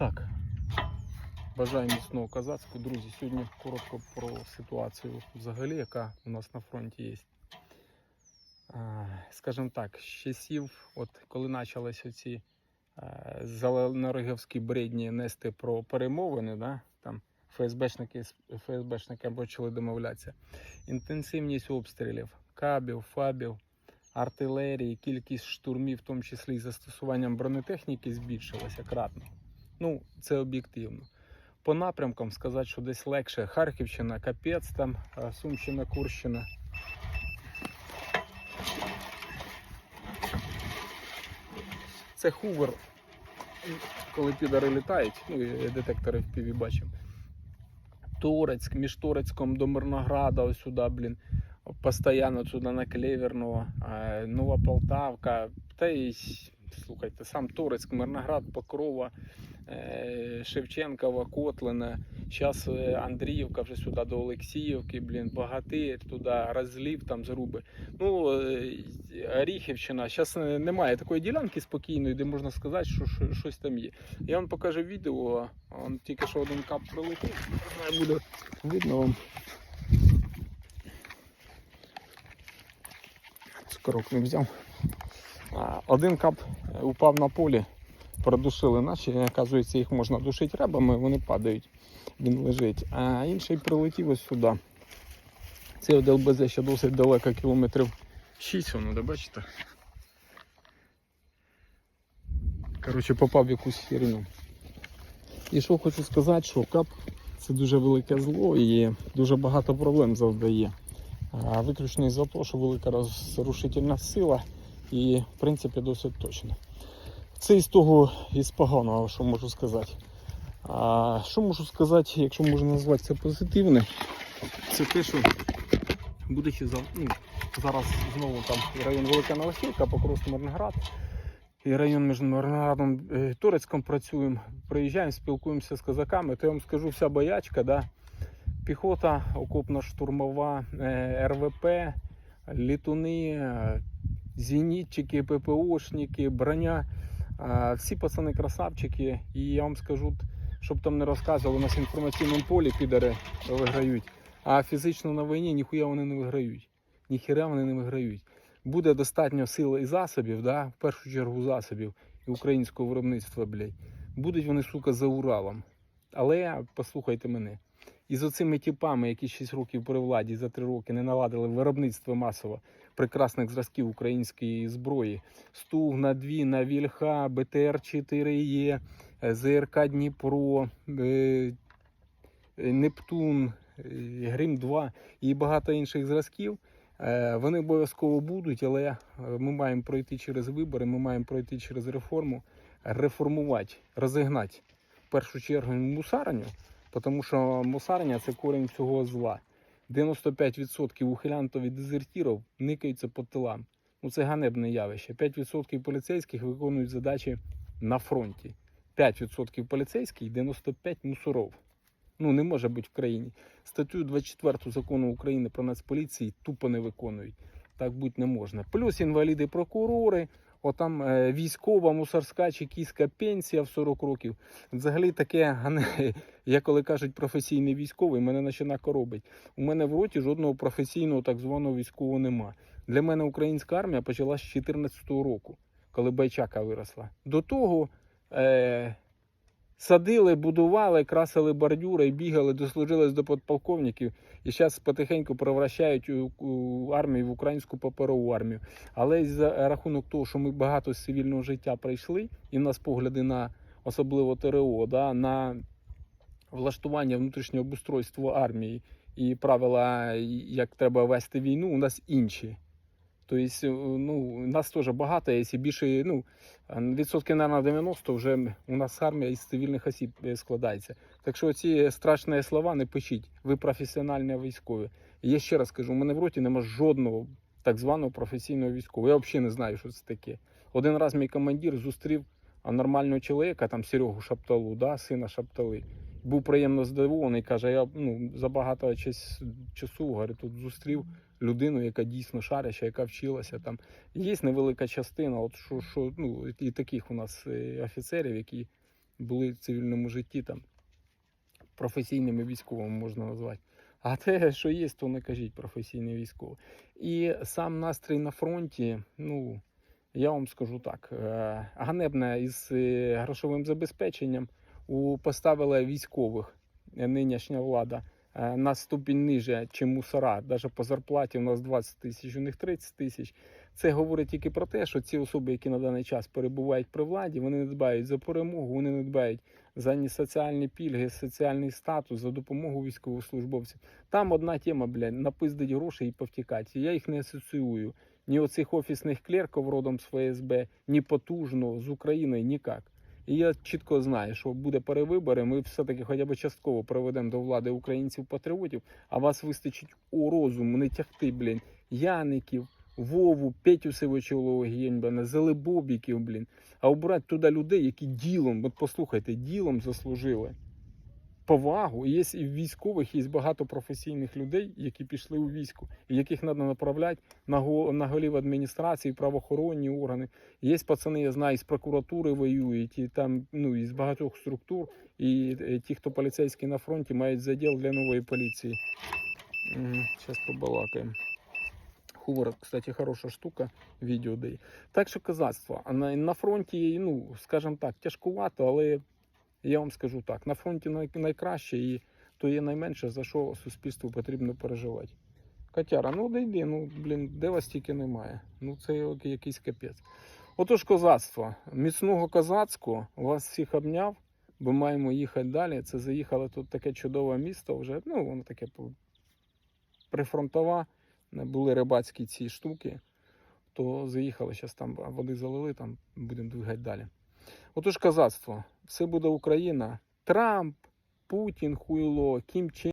Так. Бажаю міцного казацьку. Друзі, сьогодні коротко про ситуацію взагалі, яка у нас на фронті є. Скажімо так, з часів, от коли почалися оці е, зеленоригівські бредні нести про перемовини, да, там ФСБшники, ФСБшники почали домовлятися. Інтенсивність обстрілів, кабів, фабів, артилерії, кількість штурмів, в тому числі і застосуванням бронетехніки, збільшилася кратно. Ну, це об'єктивно. По напрямкам сказати, що десь легше. Харківщина, капець там, Сумщина, Курщина. Це хувер, коли підари літають, ну і детектори в піві бачимо. Торецьк, між Торецьком до Мирнограда, ось сюди, блін, постійно сюди на Клеверного, Нова Полтавка, та й слухайте, сам Торецьк, Мирноград, Покрова, Шевченкова, Котлина, зараз Андріївка вже сюди до Олексіївки, блін, Багатир, туди розлів, там зруби. Ну, е, Оріхівщина, зараз немає такої ділянки спокійної, де можна сказати, що, що щось там є. Я вам покажу відео, он тільки що один кап прилетів, буде видно вам. Цукорок не взяв. Один кап е, упав на полі, продушили наші, оказується, їх можна душити ребами, вони падають, він лежить. А інший прилетів ось сюди. Цей от ЛБЗ ще досить далеко, кілометрів 6, воно, де бачите? Коротше, попав в якусь херню. І що хочу сказати, що кап це дуже велике зло і дуже багато проблем завдає. Виключно із-за того, що велика розрушительна сила і в принципі досить точно. Це із того із поганого, що можу сказати. А що можу сказати, якщо можна назвати це позитивне, це те, що будучи за, ну, зараз знову там район Велика Новосілка, Покровськ Мирноград, і район між Мирноградом і Турецьком працюємо, приїжджаємо, спілкуємося з козаками, то я вам скажу вся боячка, да? піхота, окопна штурмова, е, РВП, літуни, е, зенітчики, ППОшники, броня. Всі пацани красавчики, і я вам скажу, щоб там не розказували, у нас в інформаційному полі підари виграють, а фізично на війні ніхуя вони не виграють. Ніхіра вони не виграють. Буде достатньо сил і засобів, да? в першу чергу засобів і українського виробництва, блядь. Будуть вони, сука, за Уралом. Але послухайте мене. І з оцими тіпами, які 6 років при владі за 3 роки не наладили виробництво масово прекрасних зразків української зброї. Стугна, Двіна, Вільха, БТР-4Е, ЗРК Дніпро, е, Нептун, е, Грім-2 і багато інших зразків. Е, Вони обов'язково будуть, але е, ми маємо пройти через вибори, ми маємо пройти через реформу, реформувати, розігнати в першу чергу мусарню, тому що мусарня це корінь цього зла. 95% ухилянтів і дезертірів никаються по тилам. Ну це ганебне явище. 5% поліцейських виконують задачі на фронті. 5% поліцейських, 95 мусоров. Ну не може бути в країні. Статтю 24 закону України про нацполіції тупо не виконують. Так бути не можна. Плюс інваліди прокурори, отам е, військова, мусорська чекістська пенсія в 40 років. Взагалі таке, я коли кажуть професійний військовий, мене начина коробить. У мене в роті жодного професійного так званого військового нема. Для мене українська армія почалася з 2014 року, коли Байчака виросла. До того е, садили, будували, красили бордюри, бігали, дослужились до подполковників і зараз потихеньку превращають у, армію в українську паперову армію. Але за рахунок того, що ми багато з цивільного життя пройшли, і в нас погляди на особливо ТРО, да, на влаштування внутрішнього обустройства армії і правила, як треба вести війну, у нас інші. Тобто, ну, нас теж багато, якщо більше, ну, відсотки, мабуть, 90 вже у нас армія із цивільних осіб е, складається. Так що ці страшні слова не пишіть. Ви професіональні військові. Я ще раз кажу, у мене в роті нема жодного так званого професійного військового. Я взагалі не знаю, що це таке. Один раз мій командир зустрів нормального чоловіка, там Серегу Шапталу, да, сина Шаптали. Був приємно здивований, каже, я ну, за багато час, часу говорю, тут зустрів людину, яка дійсно шаряща, яка вчилася там. Є невелика частина, от що, що ну, і таких у нас е, офіцерів, які були в цивільному житті там професійними військовими можна назвати. А те, що є, то не кажіть професійний військовий. І сам настрій на фронті, ну я вам скажу так: е, ганебне із е, грошовим забезпеченням поставила військових е, нинішня влада е, на ступінь ниже, чим мусора. Навіть по зарплаті у нас 20 тисяч, у них 30 тисяч. Це говорить тільки про те, що ці особи, які на даний час перебувають при владі, вони не дбають за перемогу, вони не дбають за ні соціальні пільги, соціальний статус, за допомогу військовослужбовцям. Там одна тема, блядь, напиздить гроші і повтікати. Я їх не асоціюю. Ні оцих офісних клерків родом з ФСБ, ні потужно з України, ніяк. І я чітко знаю, що буде перевибори. Ми все-таки хоча б частково приведемо до влади українців-патріотів, а вас вистачить у розум не тягти, блін, Яників, Вову, Петю Сивочолого Гєньбана, Зелебобіків, блін, а обрати туди людей, які ділом, от послухайте, ділом заслужили повагу. І Є і в військових є багато професійних людей, які пішли у військо, і яких треба направляти на, на голів адміністрації, правоохоронні органи. Є пацани, я знаю, з прокуратури воюють, і там ну, із багатьох структур, і е, ті, хто поліцейський на фронті, мають заділ для нової поліції. Зараз побалакаємо. Хувер, кстати, хороша штука, відео дає. Так що казацтво. А на, на фронті, ну, скажімо так, тяжкувато, але я вам скажу так: на фронті найкраще і то є найменше, за що суспільству потрібно переживати. Катяра, ну дійди, ну блін, де вас тільки немає. Ну це якийсь капець. Отож, козацтво. Міцного козацького вас всіх обняв, бо маємо їхати далі. Це заїхали тут таке чудове місто вже. Ну, воно таке прифронтова. Були рибацькі ці штуки, то заїхали, зараз там води залили, там будемо двигати далі. Отож, козацтво. Все буде Україна. Трамп, Путін, хуйло, Кім Чен